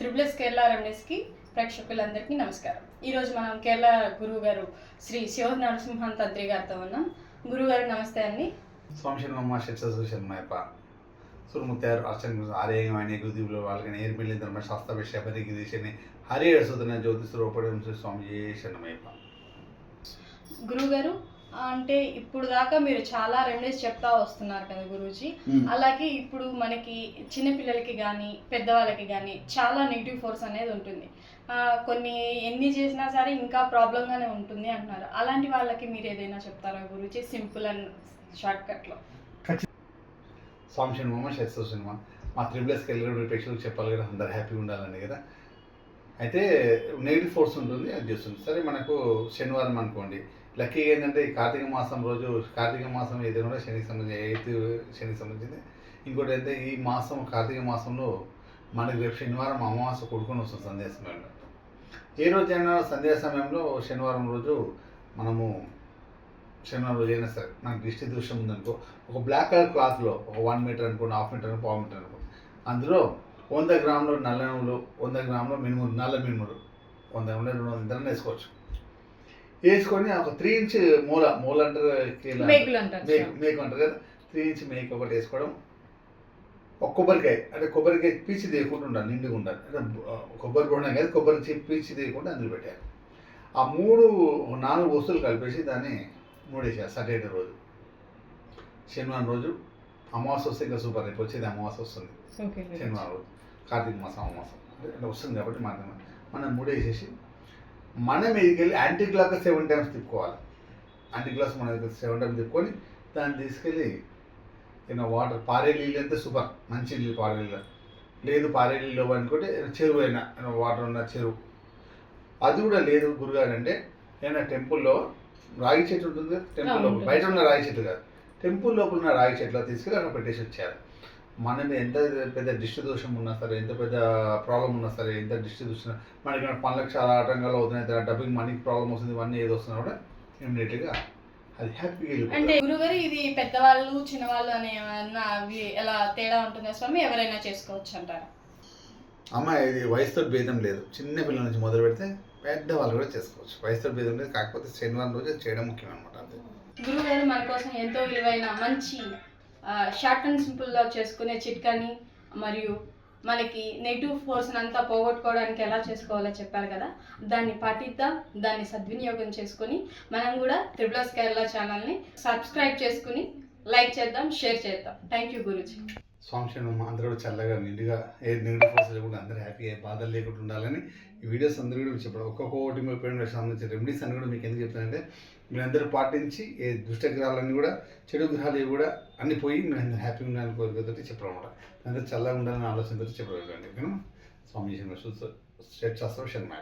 త్రిబులెస్ కేరళ రెమెడీస్కి ప్రేక్షకులందరికీ నమస్కారం ఈరోజు మనం కేరళ గురువు గారు శ్రీ శివ నరసింహన్ తంత్రి గారితో ఉన్నాం గురువు గారు నమస్తే అండి ಸ್ವಾಮಿಶನಮ್ಮ ಶರಣಮಯ್ಯಪ್ಪ ಸುರುಮುತ್ಯಾರು ಅರ್ಚನೆ ಆರ್ಯವಾಣಿ ಗುದಿಬ್ಲು వాళ్ళకి నేర్పిల్లి ధర్మ శాస్త్ర విషయ పరిగిరీషని హరి అడుసుతున్న జ్యోతిష్ రూపడం స్వామి శరణమయ్యప్ప గురువు గారు అంటే ఇప్పుడు దాకా మీరు చాలా రెమెడీస్ చెప్తా వస్తున్నారు కదా గురూజీ. అలాగే ఇప్పుడు మనకి చిన్నపిల్లలకి కానీ పెద్దవాళ్ళకి కానీ చాలా నెగిటివ్ ఫోర్స్ అనేది ఉంటుంది. ఆ, కొన్ని ఎన్ని చేసినా సరే ఇంకా ప్రాబ్లంగానే ఉంటుంది అంటున్నారు. అలాంటి వాళ్ళకి మీరు ఏదైనా చెప్తారా గురూజీ సింపుల్ అండ్ షార్ట్ కట్లో స్వామి శస్త్ర సినిమా. మా త్రిబులెస్కి వెళ్ళి ప్రేక్షకులకు చెప్పాలి కదా అందరు హ్యాపీగా ఉండాలని కదా. అయితే నెగిటివ్ ఫోర్స్ ఉంటుంది అది చేస్తుంది. సరే మనకు శనివారం అనుకోండి. లక్కీగా ఏంటంటే ఈ కార్తీక మాసం రోజు కార్తీక మాసం ఏదైనా కూడా శనికి సంబంధించి ఎయిత్ శనికి సంబంధించింది. ఇంకోటి అయితే ఈ మాసం కార్తీక మాసంలో మనకి రేపు శనివారం అమావాస్య కొడుకొని వస్తుంది సంధ్యా సమయంలో ఏ రోజైనా సంధ్యా సమయంలో శనివారం రోజు మనము శనివారం రోజు అయినా సరే మనకు దిష్టి దృశ్యం ఉందనుకో ఒక బ్లాక్ కలర్ క్లాత్లో ఒక వన్ మీటర్ అనుకోండి హాఫ్ మీటర్ అనుకో పావు మీటర్ అనుకో అందులో వంద గ్రాములు నల్ల నువ్వులు వంద గ్రాములు మినుములు నల్ల మినుములు. వంద గ్రాములు రెండు వందల ఇంతలో వేసుకోవచ్చు. వేసుకొని ఒక త్రీ ఇంచ్ మూల మూల అంటారు మేకు అంటారు కదా త్రీ ఇంచ్ మేక్ ఒకటి వేసుకోవడం. ఒక కొబ్బరికాయ అంటే కొబ్బరికాయ పీచి తీయకుండా ఉండాలి నిండుగా ఉండాలి. అంటే కొబ్బరి బొండం కాదు కొబ్బరి పీచి తీయకుండా అందులో పెట్టాలి ఆ మూడు నాలుగు వస్తువులు కలిపేసి దాన్ని మూడేసారు సాటర్డే రోజు. శనివారం రోజు అమావాస్య వస్తే ఇంకా సూపర్ రేపు వచ్చేది అమావాస్య వస్తుంది. శనివారం కార్తీక మాసం అమావాసం అంటే వస్తుంది కాబట్టి మనం మనం మూడేసేసి మన వెళ్ళి యాంటీ క్లాక్ సెవెన్ టైమ్స్ తిప్పుకోవాలి. యాంటీ క్లాక్ మన సెవెన్ టైమ్స్ తిప్పుకొని దాన్ని తీసుకెళ్ళి ఏదైనా వాటర్ పారే నీళ్ళు అంటే సూపర్. మంచి నీళ్ళు పారే నీళ్ళు. లేదు పారే నీళ్ళు అనుకుంటే చెరువు అయినా ఏదైనా వాటర్ ఉన్న చెరువు. అది కూడా లేదు గురుగారు అంటే ఏదైనా టెంపుల్లో రాగి చెట్టు ఉంటుంది కదా, టెంపుల్ అవును, లోపల ఉంటుంది. బయట ఉన్న రాగి చెట్టు కాదు. టెంపుల్ లోపల ఉన్న రాగి చెట్లు తీసుకెళ్ళి అక్కడ పెట్టేసి వచ్చారు. మన మీద ఎంత పెద్ద దిష్టి దోషం ఉన్నా సరే ఎంత పెద్ద ప్రాబ్లం ఉన్నా సరే ఎంత దిష్టి దోషం మనకి పనులకు చాలా ఆటంకాలు అవుతున్నాయి డబ్బింగ్ మనీకి ప్రాబ్లం వస్తుంది ఇవన్నీ ఏది వస్తున్నా కూడా ఇమ్మీడియట్గా అది హ్యాపీగా అంటే గురుగారు ఇది పెద్దవాళ్ళు చిన్నవాళ్ళు అనే అవి ఎలా తేడా ఉంటుందా స్వామి? ఎవరైనా చేసుకోవచ్చు అంటారా? అమ్మాయి ఇది వయసుతో భేదం లేదు. చిన్న పిల్లల నుంచి మొదలు పెడితే పెద్ద వాళ్ళు కూడా చేసుకోవచ్చు. వయసుతో భేదం లేదు. కాకపోతే శనివారం రోజు చేయడం ముఖ్యం అనమాట అంతే. గురువు మన కోసం ఎంతో విలువైన మంచి షార్ట్ అండ్ సింపుల్గా చేసుకునే చిట్కాని మరియు మనకి నెగిటివ్ ఫోర్స్ని అంతా పోగొట్టుకోవడానికి ఎలా చేసుకోవాలో చెప్పారు కదా. దాన్ని పాటిద్దాం దాన్ని సద్వినియోగం చేసుకుని మనం కూడా త్రిబులస్ కేరళ ఛానల్ని సబ్స్క్రైబ్ చేసుకుని లైక్ చేద్దాం షేర్ చేద్దాం థ్యాంక్ యూ గురుజీ స్వామి అందరూ కూడా చల్లగా నిండుగా ఏ నెగిటివ్ ఫోర్స్ లేకుండా అందరూ హ్యాపీగా బాధలు లేకుండా ఉండాలని ఈ వీడియోస్ అందరూ కూడా మీకు చెప్పడం ఒక్కొక్కటి మీ పేరెంట్ సంబంధించిన రెమెడీస్ అని కూడా మీకు ఎందుకు చెప్తానంటే మీరందరూ పాటించి ఏ దుష్టగ్రహాలన్నీ కూడా చెడు గ్రహాలు ఇవి కూడా అన్ని పోయి మీరు అందరూ హ్యాపీగా ఉండాలని కోరికతో చెప్పడం అనమాట అందరూ చల్లగా ఉండాలని ఆలోచనతో చెప్పడం ఓకేనా స్వామి శర్మ శాస్త్రం శర్మ